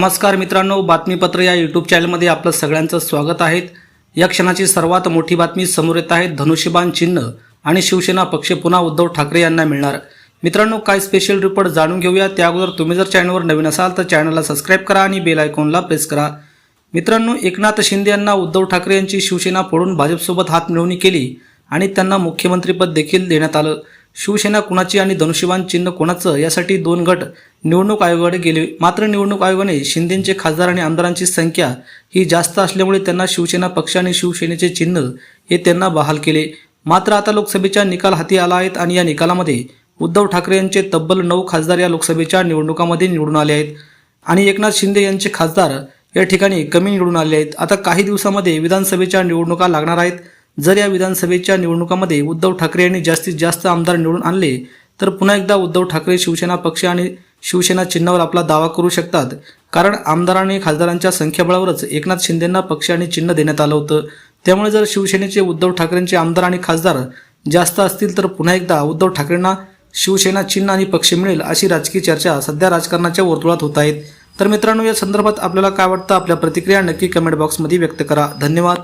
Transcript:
नमस्कार मित्रांनो बातमीपत्र या यूट्यूब चॅनलमध्ये आपलं सगळ्यांचं स्वागत आहे. या क्षणाची सर्वात मोठी बातमी समोर येत आहे धनुष्यबाण चिन्ह आणि शिवसेना पक्ष पुन्हा उद्धव ठाकरे यांना मिळणार. मित्रांनो काय स्पेशल रिपोर्ट जाणून घेऊया. त्या अगोदर तुम्ही जर चॅनलवर नवीन असाल तर चॅनलला सबस्क्राईब करा आणि बेल आयकॉनला प्रेस करा. मित्रांनो एकनाथ शिंदे यांना उद्धव ठाकरे यांची शिवसेना फोडून भाजपसोबत हात मिळवणी केली आणि त्यांना मुख्यमंत्रीपद देखील देण्यात आलं. शिवसेना कुणाची आणि धनुष्यबाण चिन्ह कोणाचं यासाठी दोन गट निवडणूक आयोगाकडे गेले. मात्र निवडणूक आयोगाने शिंदेचे खासदार आणि आमदारांची संख्या ही जास्त असल्यामुळे त्यांना शिवसेना पक्ष आणि शिवसेनेचे चिन्ह हे त्यांना बहाल केले. मात्र आता लोकसभेचा निकाल हाती आला आहेत आणि या निकालामध्ये उद्धव ठाकरे यांचे तब्बल नऊ खासदार या लोकसभेच्या निवडणुकामध्ये निवडून आले आहेत. आणि एकनाथ शिंदे यांचे खासदार या ठिकाणी कमी निवडून आले आहेत. आता काही दिवसामध्ये विधानसभेच्या निवडणुका लागणार आहेत. जर या विधानसभेच्या निवडणुकामध्ये उद्धव ठाकरे यांनी जास्तीत जास्त आमदार निवडून आणले तर पुन्हा एकदा उद्धव ठाकरे शिवसेना पक्ष आणि शिवसेना चिन्हावर आपला दावा करू शकतात. कारण आमदार आणि खासदारांच्या संख्याबळावरच एकनाथ शिंदेंना पक्ष आणि चिन्ह देण्यात आलं होतं. त्यामुळे जर शिवसेनेचे उद्धव ठाकरेंचे आमदार आणि खासदार जास्त असतील तर पुन्हा एकदा उद्धव ठाकरेंना शिवसेना चिन्ह आणि पक्ष मिळेल अशी राजकीय चर्चा सध्या राजकारणाच्या वर्तुळात होत आहेत. तर मित्रांनो या संदर्भात आपल्याला काय वाटतं? आपल्या प्रतिक्रिया नक्की कमेंट बॉक्समध्ये व्यक्त करा. धन्यवाद.